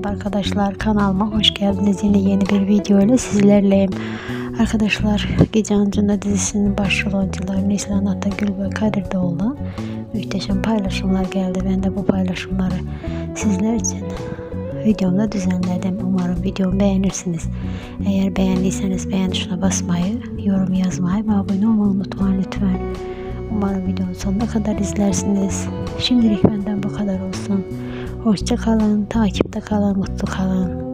Merhaba arkadaşlar kanalıma hoş geldiniz. Yine yeni bir video ile sizlerleyim. Arkadaşlar Gece Ancı'nda dizisinin başrol oyuncuları Neslihan Atagül ve Kadir Doğulu muhteşem paylaşımlar geldi. Ben de bu paylaşımları sizler için videomda düzenledim. Umarım videomu beğenirsiniz. Eğer beğendiyseniz beğen tuşuna basmayı, yorum yazmayı ve abone olmayı unutmayın lütfen. Umarım videonun sonuna kadar izlersiniz. Şimdilik benden bu kadar olsun. Hoşça kalın, takipte kalın, mutlu kalın.